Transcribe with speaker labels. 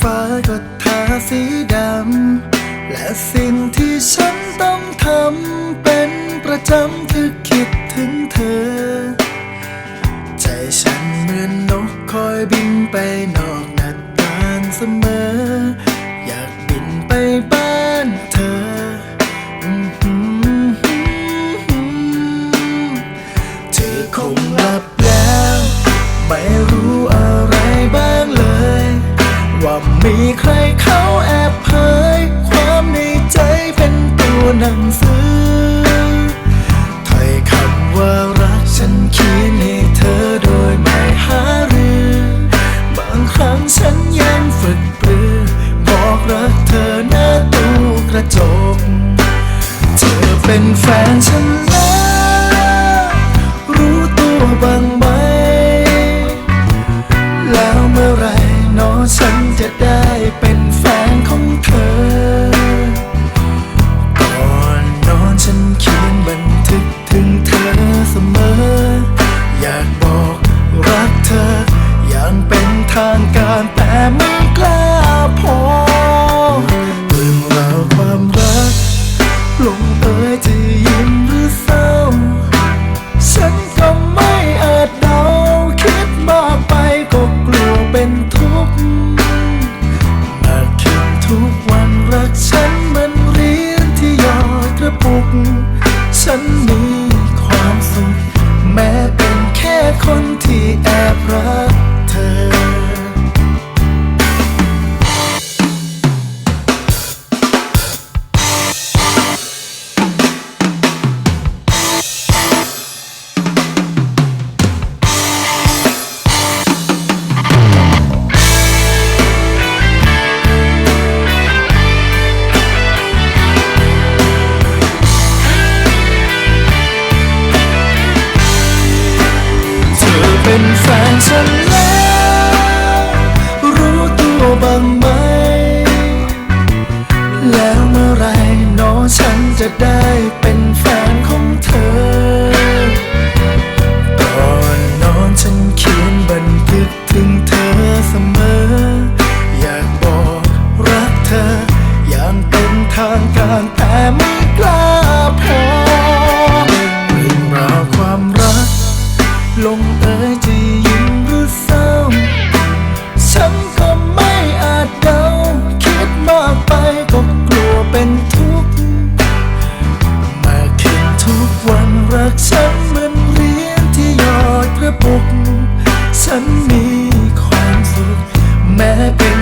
Speaker 1: ฟ้าก็ทาสีดำ และสิ่งที่ฉันต้องทำเป็นประจำคือคิดถึงเธอ ใจฉันเหมือนนกคอยบินไปนอกหน้าต่างเสมอ อยากบินไปบ้านเธอ เธอคงหลับแล้ว ไม่รู้ มีใครามแต่มันกล้าพอเรื่องราวความรัก ลงเอยจะยิ้มหรือเศร้า ฉันก็ไม่อาจเดาคิดมากไปก็กลัวเป็นทุกข์อาจคิดทุกวันรักฉันมันเรียนที่ยอดกระปุก เป็นแฟนฉันแล้วรู้ตัวบ้างไหม แล้วเมื่อไรน้อฉันจะได้ arrepentir